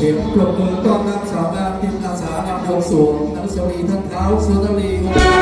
เสียงปรบมือต้อนรับสาวงามทีมอาสานำวงสูงอนุสวรีท่านเท้าสุนทรี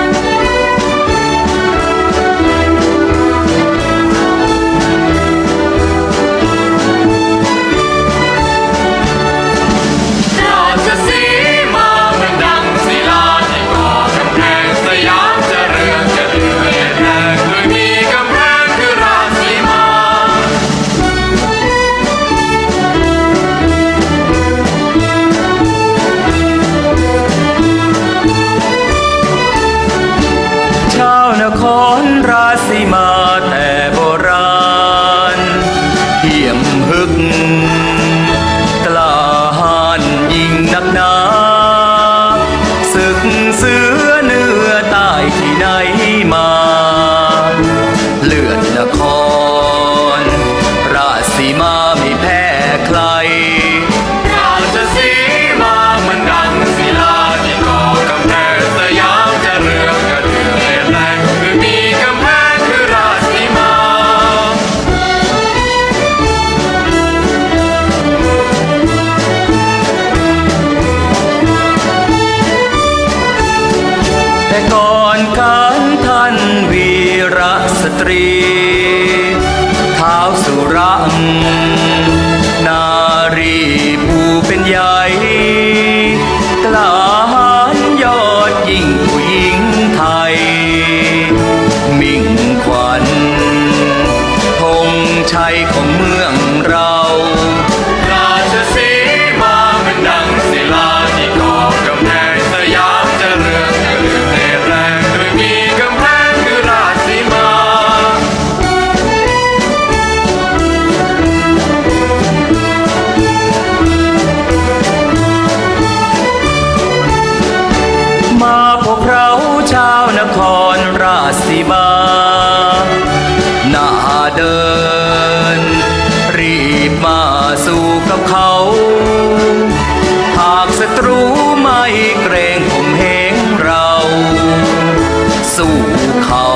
แต่ก่อนการท่านวีรสตรีเท้าวสุรังนารีผู้เป็นใหญ่กล้าหาญยอดยิ่งผู้หญิงไทย มิ่งขวัญธงชัยของเมืองเรา เดิน รีบมาสู่กับเขา หากศัตรูไม่เกรงผมเหงเรา สู้เขา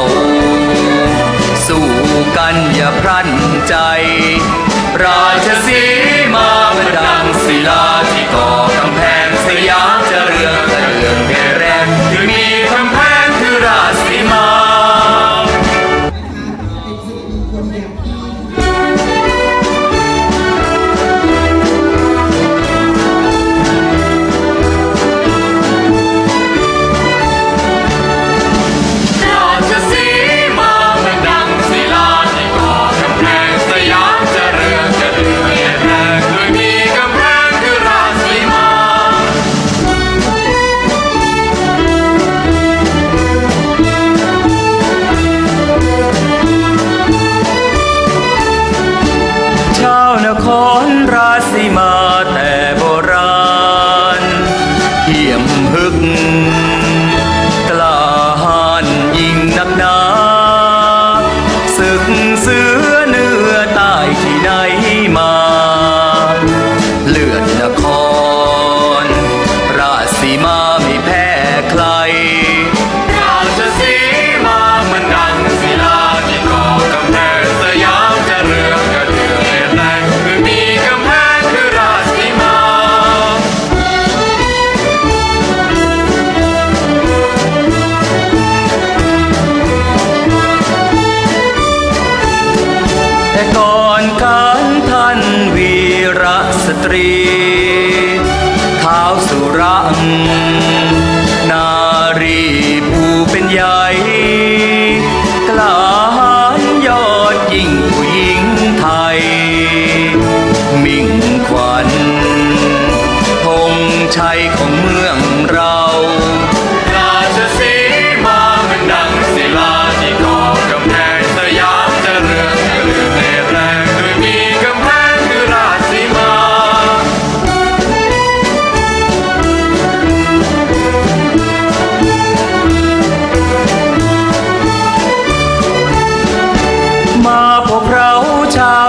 สู้กันอย่าพลันใจ ราชสีมาเหมือนดังศิลา สีมาไม่แพ้ใคร ราชสีมาเหมือนดังศิลาที่ก่อกำแพงสยามจะเรืองจะเดือดแรงโดยมีกำแพงคือราชสีมา แต่ก่อนการท่านวีรสตรีเท้าวสุรัง นารีผู้เป็นใหญ่กล้าหาญยอดยิ่งผู้หญิงไทย มิ่งขวัญธงชัยของ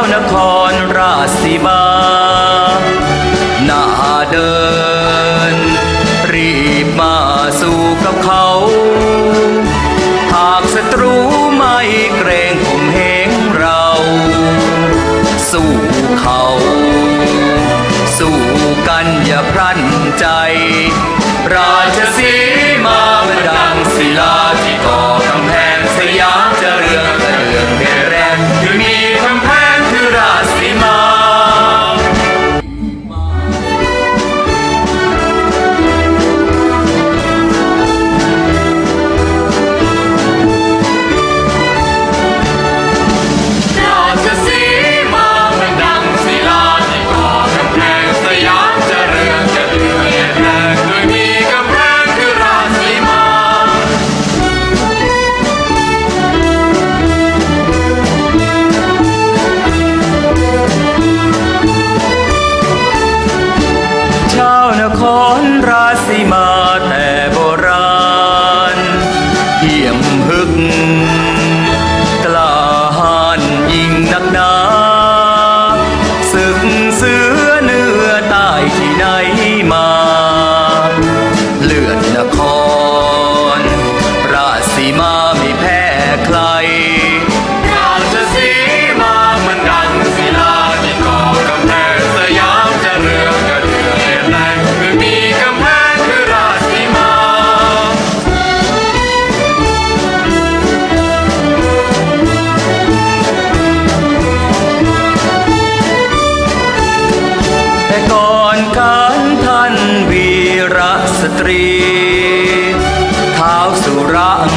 วนครราชสีมาหน้าเดิน รีบมาสู่กับเขา หากศัตรูไม่เกรงผมเหงเรา สู้เขา สู้กันอย่าพรั่นใจ ราชสีมามันดังศิลาที่ก่อ ตรี ท้าวสุรัง